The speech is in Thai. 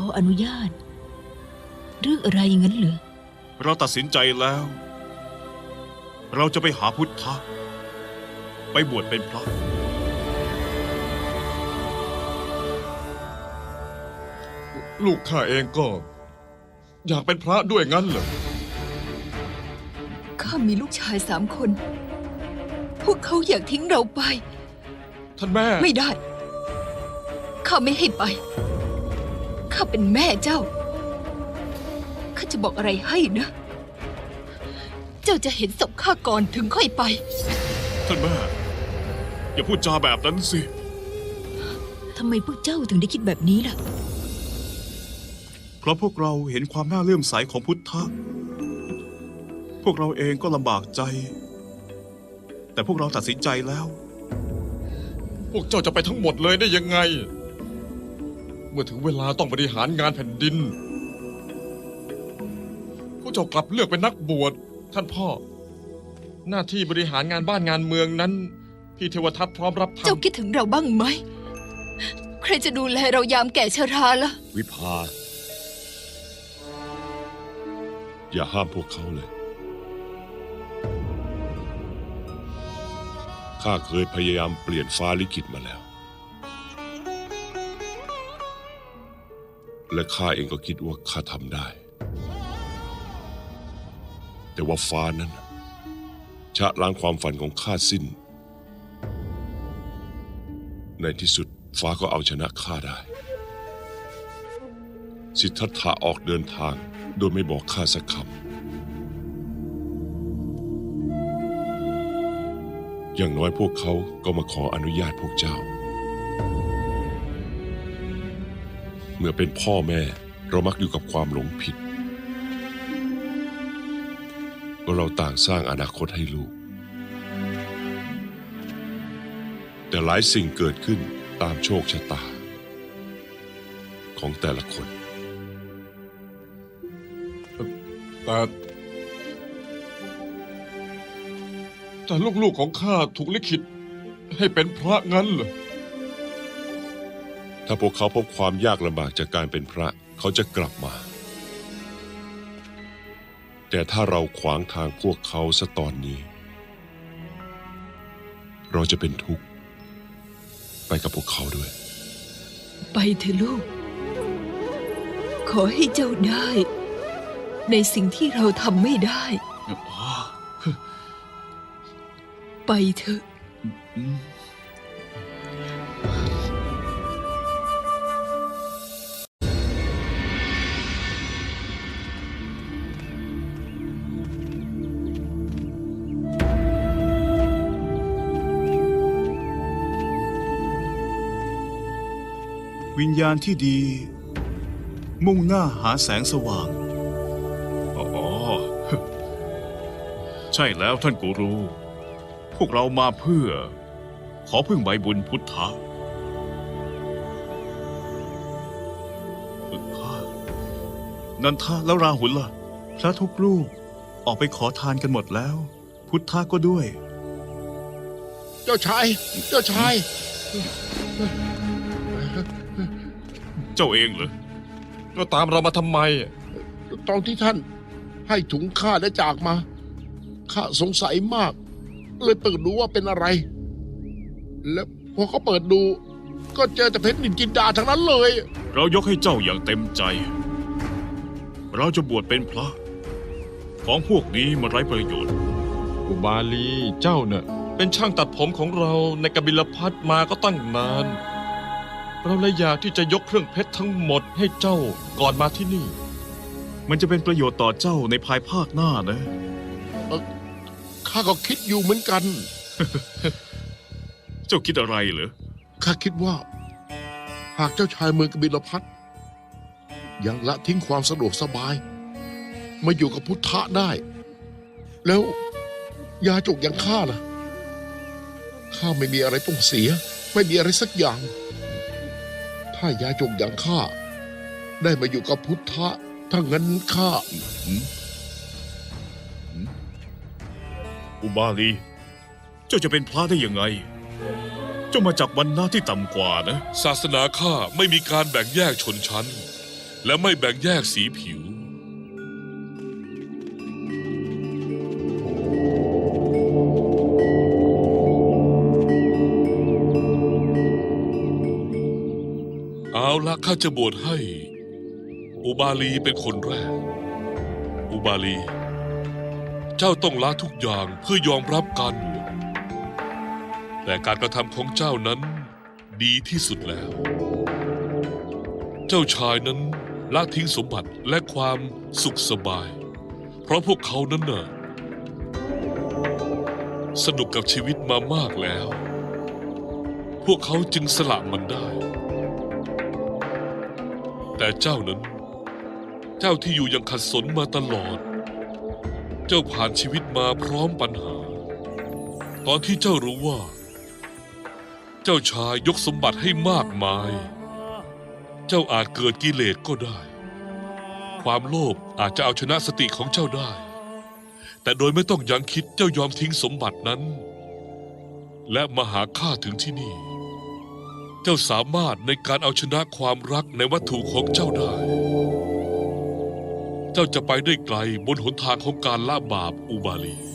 ออนุญาต เรื่องอะไรอย่างนั้นเหรอ เราตัดสินใจแล้ว เราจะไปหาพุทธะ ไปบวชเป็นพระ ลูกข้าเองก็ อยากเป็นพระด้วยงั้นเหรอ ข้ามีลูกชายสามคน พวกเขาอยากทิ้งเราไป ท่านแม่ ไม่ได้ ข้าไม่ให้ไป ข้าเป็นแม่เจ้า ข้าจะบอกอะไรให้นะ เจ้าจะเห็นศพข้าก่อนถึงค่อยไป ท่านแม่ อย่าพูดจาแบบนั้นสิ ทำไมพวกเจ้าถึงได้คิดแบบนี้ล่ะ เพราะพวกเราเห็นความน่าเลื่อมใสของพุทธะ พวกเราเองก็ลำบากใจ แต่พวกเราตัดสินใจแล้ว พวกเจ้าจะไปทั้งหมดเลยได้ยังไง เมื่อถึงเวลาต้องบริหารงานแผ่นดินพวกเจ้ากลับเลือกเป็นนักบวช ท่านพ่อ หน้าที่บริหารงานบ้านงานเมืองนั้น พี่เทวทัตพร้อมรับทเจ้าคิดถึงเราบ้างไหม ใครจะดูแลเรายามแก่ชราล่ะ วิภา อย่าห้ามพวกเขาเลย ข้าเคยพยายามเปลี่ยนฟ้าลิขิตมาแล้ว และข้าเองก็คิดว่าข้าทำได้ แต่ว่าฟ้านั้นชะล้างความฝันของข้าสิ้น ในที่สุดฟ้าก็เอาชนะข้าได้ สิทธัตถะออกเดินทางโดยไม่บอกข้าสักคำ อย่างน้อยพวกเขาก็มาขออนุญาตพวกเจ้า เมื่อเป็นพ่อแม่ เรามักอยู่กับความหลงผิดว่าเราต่างสร้างอนาคตให้ลูก แต่หลายสิ่งเกิดขึ้นตามโชคชะตา ของแต่ละคน แต่แต่ลูกๆของข้าถูกลิขิตให้เป็นพระงั้นเหรอ ถ้าพวกเขาพบความยากลำบากจากการเป็นพระเขาจะกลับมา แต่ถ้าเราขวางทางพวกเขาซะตอนนี้ เราจะเป็นทุกข์ ไปกับพวกเขาด้วย ไปเถอะลูก ขอให้เจ้าได้ ในสิ่งที่เราทำไม่ได้ ไปเถอะ วิญญาณที่ดี มุ่งหน้าหาแสงสว่าง อ๋อ ใช่แล้วท่านกูรู พวกเรามาเพื่อ ขอพึ่งใบบุญพุทธะนันทาแล้วราหุลล่ะ พระทุกรูปออกไปขอทานกันหมดแล้ว พุทธะก็ด้วย เจ้าชาย เจ้าชาย เจ้าเองเหรอก็ตามเรามาทำไม ตอนที่ท่านให้ถุงข้าได้จากมา ข้าสงสัยมาก เลยเปิดดูว่าเป็นอะไร แล้วพอเขาเปิดดู ก็เจอแต่เพชรนินจินดาทั้งนั้นเลย เรายกให้เจ้าอย่างเต็มใจ เราจะบวชเป็นพระ ของพวกนี้มันไร้ประโยชน์ อุบาลีเจ้าเน่ะเป็นช่างตัดผมของเราในกบิลพัทมาก็ตั้งนาน เราเลยอยากที่จะยกเครื่องเพชรทั้งหมดให้เจ้าก่อนมาที่นี่ มันจะเป็นประโยชน์ต่อเจ้าในภายภาคหน้านะ ข้าก็คิดอยู่เหมือนกัน เจ้าคิดอะไรเหรอ ข้าคิดว่า หากเจ้าชายเมืองกบิลพัทยังละทิ้งความสะดวกสบาย มาอยู่กับพุทธะได้ แล้วยาจกอย่างข้าล่ะ ข้าไม่มีอะไรต้องเสีย ไม่มีอะไรสักอย่าง ถ้ายาจกอย่างข้า ได้มาอยู่กับพุทธะถ้างั้นข้าอุบาลี เจ้าจะเป็นพระได้ยังไง เจ้ามาจากวันหน้าที่ต่ำกว่านะ ศาสนาข้าไม่มีการแบ่งแยกชนชั้น และไม่แบ่งแยกสีผิว ละข้าจะบวชให้ อุบาลีเป็นคนแรก อุบาลี เจ้าต้องละทุกอย่างเพื่อยอมรับการบวชแต่การกระทำของเจ้านั้นดีที่สุดแล้ว เจ้าชายนั้นละทิ้งสมบัติและความสุขสบาย เพราะพวกเขานั้นน่ะสนุกกับชีวิตมามากแล้ว พวกเขาจึงสละมันได้ แต่เจ้านั้น เจ้าที่อยู่อยังขัดสนมาตลอด เจ้าผ่านชีวิตมาพร้อมปัญหา ตอนที่เจ้ารู้ว่า เจ้าชายยกสมบัติให้มากมาย เจ้าอาจเกิดกิเลสก็ได้ ความโลภอาจจะเอาชนะสติของเจ้าได้ แต่โดยไม่ต้องยังคิดเจ้ายอมทิ้งสมบัตินั้น และมาหาข้าถึงที่นี่ เจ้าสามารถในการเอาชนะความรักในวัตถุของเจ้าได้ เจ้าจะไปได้ไกลบนหนทางของการละบาปอุบาลี